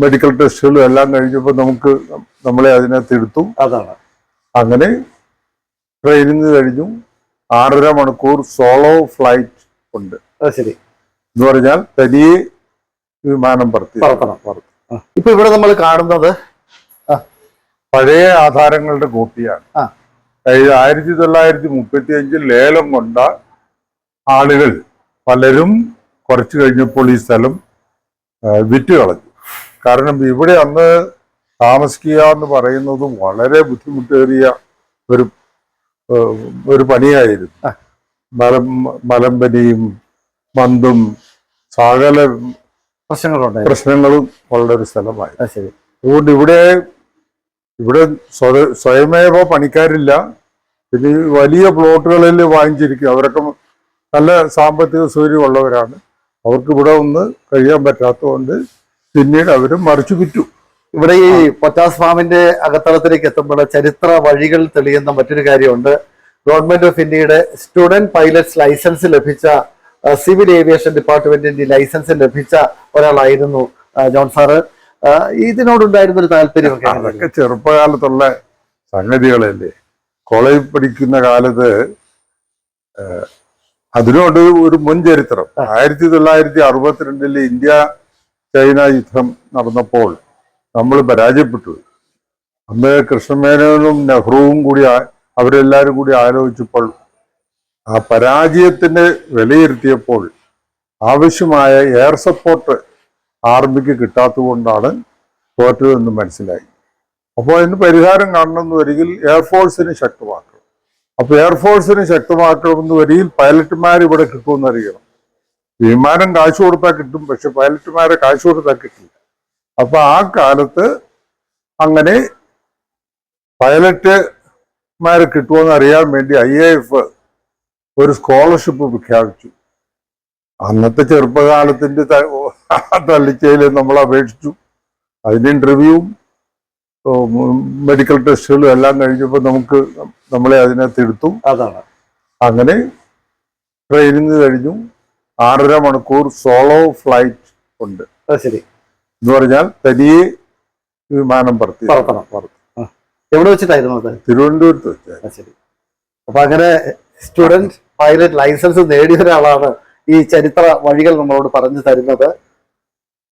Medical ടെസ്റ്റുകളും എല്ലാം കഴിഞ്ഞപ്പോൾ നമുക്ക് നമ്മളെ അതിനകത്ത് എടുത്തു അതാണ്. അങ്ങനെ ട്രെയിനിങ് കഴിഞ്ഞു. ആറര മണിക്കൂർ സോളോ ഫ്ലൈറ്റ് ഉണ്ട്. ശരി. എന്ന് പറഞ്ഞാൽ തനിയെ വിമാനം പറത്തി. പറത്തണം ആ. ഇപ്പൊ ഇവിടെ നമ്മൾ കാണുന്നത് പഴയ ആധാരങ്ങളുടെ കോപ്പിയാണ്. ആയിരത്തി തൊള്ളായിരത്തി മുപ്പത്തി അഞ്ചിൽ ലേലം കൊണ്ട ആളുകൾ പലരും കുറച്ചു കഴിഞ്ഞപ്പോൾ ഈ സ്ഥലം വിറ്റ് കളഞ്ഞു. കാരണം ഇവിടെ അന്ന് താമസിക്കുക എന്ന് പറയുന്നത് വളരെ ബുദ്ധിമുട്ടേറിയ ഒരു ഒരു പണിയായിരുന്നു. മലം മലമ്പനിയും മന്തും സകല പ്രശ്നങ്ങളുണ്ട് പ്രശ്നങ്ങളും ഉള്ള ഒരു സ്ഥലമായി അതുകൊണ്ട് ഇവിടെ ഇവിടെ സ്വയമേവ പണിക്കാരില്ല. പിന്നെ വലിയ പ്ലോട്ടുകളിൽ വാങ്ങിച്ചിരിക്കും. അവരൊക്കെ നല്ല സാമ്പത്തിക സൗകര്യമുള്ളവരാണ്. അവർക്ക് ഇവിടെ ഒന്ന് കഴിയാൻ പറ്റാത്തതുകൊണ്ട് പിന്നീട് അവർ മറിച്ചു വിറ്റു. ഇവിടെ ഈ പൊറ്റാസ് ഫാമിന്റെ അകത്തളത്തിലേക്ക് എത്തുമ്പോൾ ചരിത്ര വഴികൾ തെളിയുന്ന മറ്റൊരു കാര്യമുണ്ട്. ഗവൺമെന്റ് ഓഫ് ഇന്ത്യയുടെ സ്റ്റുഡന്റ് പൈലറ്റ്സ് ലൈസൻസ് ലഭിച്ച സിവിൽ ഏവിയേഷൻ ഡിപ്പാർട്ട്മെന്റിന്റെ ലൈസൻസ് ലഭിച്ച ഒരാളായിരുന്നു ജോൺ സാറ്. ഇതിനോടുണ്ടായിരുന്ന ഒരു താല്പര്യമൊക്കെ അതൊക്കെ ചെറുപ്പകാലത്തുള്ള സംഗതികളല്ലേ. കോളേജ് പഠിക്കുന്ന കാലത്ത് അതിനോട് ഒരു മുൻ ചരിത്രം. ആയിരത്തി തൊള്ളായിരത്തി അറുപത്തിരണ്ടിൽ ഇന്ത്യ ചൈന യുദ്ധം നടന്നപ്പോൾ നമ്മൾ പരാജയപ്പെട്ടു. അന്ന് കൃഷ്ണമേനോനും നെഹ്റുവും കൂടി അവരെല്ലാരും അവരെല്ലാവരും കൂടി ആലോചിച്ചപ്പോൾ ആ പരാജയത്തിന്റെ വിലയിരുത്തിയപ്പോൾ ആവശ്യമായ എയർ സപ്പോർട്ട് ആർമിക്ക് കിട്ടാത്തതുകൊണ്ടാണ് തോറ്റതെന്ന് മനസ്സിലായി. അപ്പോൾ അതിന് പരിഹാരം കാണണമെന്ന് വരികിൽ എയർഫോഴ്സിന് ശക്തമാക്കണം. അപ്പൊ എയർഫോഴ്സിന് ശക്തമാക്കണമെന്ന് വരിയിൽ പൈലറ്റുമാർ ഇവിടെ കിട്ടുമെന്ന് അറിയണം. വിമാനം കാശ് കൊടുത്താൽ കിട്ടും പക്ഷെ പൈലറ്റുമാരെ കാശ് കൊടുത്താൽ കിട്ടില്ല. അപ്പൊ ആ കാലത്ത് അങ്ങനെ പൈലറ്റുമാരെ കിട്ടുമെന്ന് അറിയാൻ വേണ്ടി ഐ എഫ് ഒരു സ്കോളർഷിപ്പ് പ്രഖ്യാപിച്ചു. അന്നത്തെ ചെറുപ്പകാലത്തിന്റെ തള്ളിച്ചയിൽ നമ്മൾ അപേക്ഷിച്ചു. അതിന്റെ ഇന്റർവ്യൂവും മെഡിക്കൽ ടെസ്റ്റുകളും എല്ലാം കഴിഞ്ഞപ്പോൾ നമുക്ക് നമ്മളെ അതിനകത്ത് എടുത്തു അതാണ്. അങ്ങനെ ട്രെയിനിങ് കഴിഞ്ഞു. ആറര മണിക്കൂർ സോളോ ഫ്ലൈറ്റ് ഉണ്ട്. അത് ശരി. എന്ന് പറഞ്ഞാൽ തനിയെ വിമാനം പറത്തി. പറത്തണം പറത്തു എവിടെ വെച്ചിട്ടായിരുന്നു അത്? തിരുവനന്തപുരത്ത് വെച്ചു ശരി. അപ്പൊ അങ്ങനെ സ്റ്റുഡന്റ് പൈലറ്റ് ലൈസൻസ് നേടിയ ഒരാളാണ് ഈ ചരിത്ര വഴികൾ നമ്മളോട് പറഞ്ഞു തരുന്നത്.